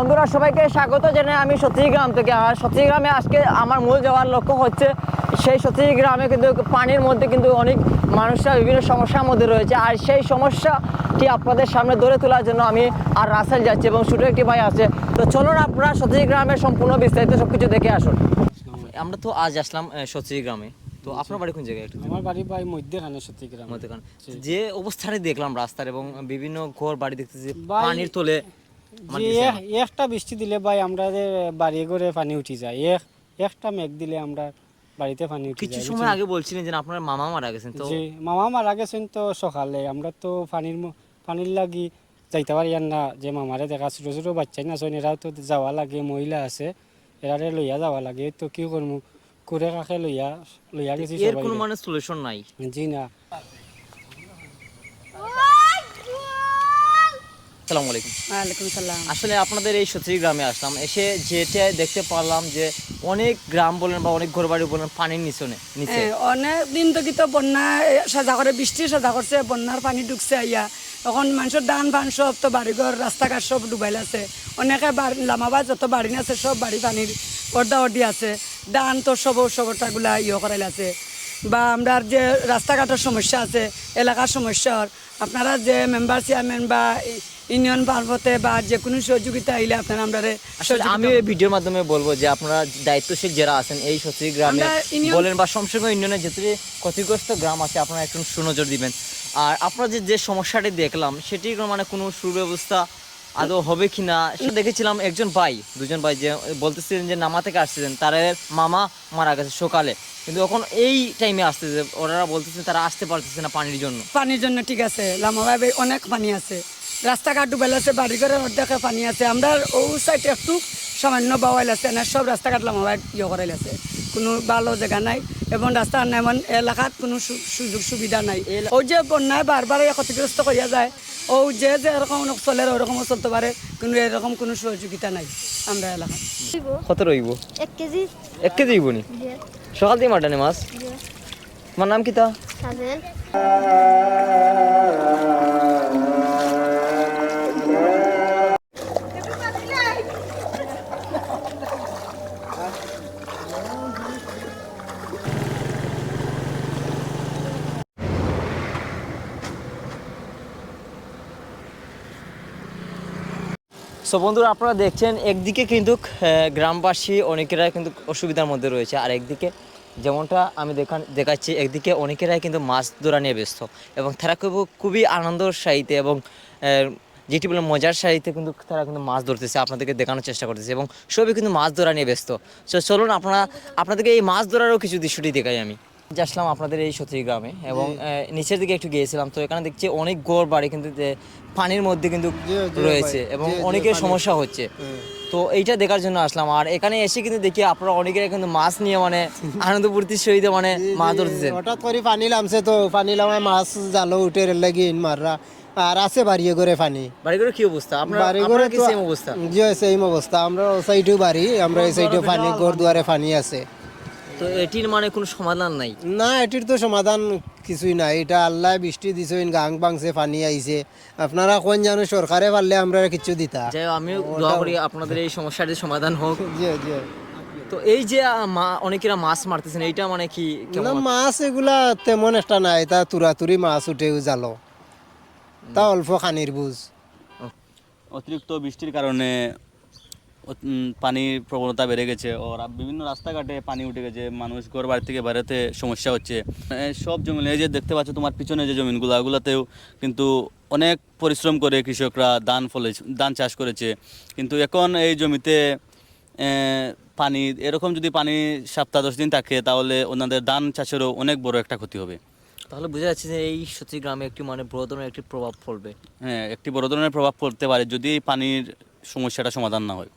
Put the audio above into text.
বন্ধুরা সবাইকে স্বাগত জানাই আমি সতীগ্রাম থেকে। আর সতীগ্রামে আজকে আমার মূল যাওয়ার লক্ষ্য হচ্ছে সেই সতীগ্রামে কিন্তু পানির মধ্যে কিন্তু অনেক মানুষরা বিভিন্ন সমস্যার মধ্যে রয়েছে। আর সেই সমস্যাটি আপনাদের সামনে ধরে তোলার জন্য আমি আর রাসেল যাচ্ছি এবং ছোটো একটি ভাই আছে। তো চলুন আপনারা সতীগ্রামের সম্পূর্ণ বিস্তারিত সব কিছু দেখে আসুন। আমরা তো আজ আসলাম সতীগ্রামে তো আপনার বাড়ি কোন জায়গায় একটু আমার বাড়ি ভাই মধ্যখানে সত্যিগ্রাম মধ্যখানে। যে অবস্থানে দেখলাম রাস্তার এবং বিভিন্ন ঘর বাড়ি দেখতেছি পানির তোলে। একটা বৃষ্টি দিলে ভাই আমরা যে বাড়ি ঘরে পানি উঠি যায়। এক একটা মেঘ দিলে আমরা বাড়িতে পানি উঠি কিছু সময় আগে বলছিলেন যে আপনার মামা মারা গেছেন তো মামা মারা গেছেন তো সকালে। আমরা তো পানির পানির লাগি যাইতে পারি আর না। যে মামারে দেখা ছোট ছোট বাচ্চাই না শোন এরাও তো যাওয়া লাগে মহিলা আছে এরারে লইয়া যাওয়া লাগে। তো কি করব কুড়ে কাকে লইয়া লইয়া গেছি এর কোনো মানে সলিউশন নাই। জি না। আসসালামু আলাইকুম। ওয়ালাইকুম সালাম। আসলে আপনাদের এই সত্যি গ্রামে আসলাম এসে যেটা দেখতে পারলাম যে অনেক গ্রাম বলেন বা অনেক ঘরবাড়ি বলেন পানির নিচে নিচে। অনেক দিন তো কি তো বন্যা সাজা করে বৃষ্টি সাজা করছে বন্যার পানি ঢুকছে আইয়া এখন মানুষের দান ফান সব তো বাড়িঘর রাস্তাঘাট সব ডুবাইল আছে। অনেকে বাড়ি লামাবাদ যত বাড়ি আছে সব বাড়ি পানির পর্দা অর্দি আছে। দান তো সব সবটাগুলা ইয়ে করাইল আছে। বা আমরা যে রাস্তাঘাটের সমস্যা আছে এলাকার সমস্যার আপনারা যে মেম্বার চেয়ারম্যান বা ইউনিয়ন মারফতে বা যে কোনো সহযোগিতা আইলে আপনারা আমরা আমি এই ভিডিওর মাধ্যমে বলব যে আপনারা দায়িত্বশীল যারা আছেন এই সত্যি গ্রামে বলেন বা সমসঙ্গ ইউনিয়নের যেতে ক্ষতিগ্রস্ত গ্রাম আছে আপনারা একটু সুনজর দিবেন। আর আপনারা যে যে সমস্যাটি দেখলাম কোনো মানে কোনো সুব্যবস্থা আদৌ হবে কিনা সেটা দেখেছিলাম একজন ভাই, দুজন ভাই যে বলতেছিলেন যে নামা থেকে আসছিলেন, তার মামা মারা গেছে সকালে। কিন্তু এখন এই টাইমে আসতেছে ওনারা বলতেছেন তারা আসতে পারতেছে না পানির জন্য। পানির জন্য ঠিক আছে লামাবাবে অনেক পানি আছে। রাস্তাঘাট ডুবেল আছে, বাড়িঘরের অর্ধেকে পানি আছে। আমরা ও সাইড একটু সামান্য বাওয়াইল আছে না, সব রাস্তাঘাট লামাবাই ইয়ে করাইল আছে। কোনো ভালো জায়গা নাই এবং রাস্তা এমন এলাকাত কোনো সু- সুযোগ সুবিধা নাই। ও যে বন্যায় বারবার ক্ষতিগ্রস্ত করিয়া যায় ও যে যে এরকম চলে ওরকমও চলতে পারে কিন্তু এরকম কোনো সহযোগিতা নাই আমরা এলাকা কত রইব এক কেজি। এক কেজি দিয়ে। সকাল দিয়ে মাটানে মাছ? আমার তোমার নাম কি সো বন্ধুরা, আপনারা দেখছেন একদিকে কিন্তু গ্রামবাসী অনেকেরাই কিন্তু অসুবিধার মধ্যে রয়েছে। আর একদিকে যেমনটা আমি দেখান দেখাচ্ছি, একদিকে অনেকেরাই কিন্তু মাছ ধরা নিয়ে ব্যস্ত এবং তারা খুব খুবই আনন্দর সাহিত্যে এবং যেটি বলে মজার সাহিত্যে কিন্তু তারা কিন্তু মাছ ধরতেছে, আপনাদেরকে দেখানোর চেষ্টা করতেছে এবং সবই কিন্তু মাছ ধরা নিয়ে ব্যস্ত। সো চলুন, আপনারা আপনাদেরকে এই মাছ ধরারও কিছু দৃশ্যটি দেখাই আমি। যে আসলাম আপনাদের এই সতী গ্রামে এবং নিচের দিকে একটু গিয়েছিলাম তো এখানে দেখছি অনেক গোড় বাড়ি কিন্তু পানির মধ্যে কিন্তু রয়েছে এবং অনেকের সমস্যা হচ্ছে। তো এইটা দেখার জন্য আসলাম। আর এখানে এসে কিন্তু দেখি আপনারা অনেকের কিন্তু মাছ নিয়ে মানে আনন্দ ফুর্তির সহিত মানে মাছ ধরতেছেন। হঠাৎ করে পানি নামছে তো পানি নামায় মাছ জালো উঠে লাগি মাররা। আর আছে বাড়ি করে পানি। বাড়ি করে কি অবস্থা? আপনার বাড়ি করে কি সেম অবস্থা? জি সেম অবস্থা। আমরা সাইডেও বাড়ি আমরা এই সাইডেও পানি ঘর দুয়ারে পানি আছে। তো এটির মানে কোনো সমাধান নাই? না এটির তো সমাধান কিছুই নাই। এটা আল্লাহ বৃষ্টি দিছে গাং বাংছে পানি আইছে। আপনারা কোন জানো সরকারে পারলে আমরা কিছু দিতা। হোক, দোয়া করি আপনাদের এই সমস্যাটির সমাধান হোক। জি জি। তো এই যে মা- অনেকেরা মাছ মারতেছেন এইটা মানে কি না কেমন মাছ এগুলা তেমন একটা নাই। তা তুরাতুরি মাছ উঠেও জালো। তা অল্প খানির বুঝ। অতিরিক্ত বৃষ্টির কারণে পানির প্রবণতা বেড়ে গেছে। ও বিভিন্ন রাস্তাঘাটে পানি উঠে গেছে। মানুষ ঘর বাড়ি থেকে বেরোতে সমস্যা হচ্ছে। সব জমি এই যে দেখতে পাচ্ছ তোমার পিছনে যে জমিগুলো ওগুলোতেও কিন্তু অনেক পরিশ্রম করে কৃষকরা ধান ফলে ধান চাষ করেছে। কিন্তু এখন এই জমিতে পানি এরকম যদি পানি সপ্তাহ দশ দিন থাকে তাহলে ওনাদের ধান চাষেরও অনেক বড় একটা ক্ষতি হবে। তাহলে বোঝা যাচ্ছে যে এই সত্যি গ্রামে একটি মানে বড় ধরনের একটি প্রভাব পড়বে হ্যাঁ একটি বড় ধরনের প্রভাব পড়তে পারে যদি পানির সমস্যাটা সমাধান না হয়।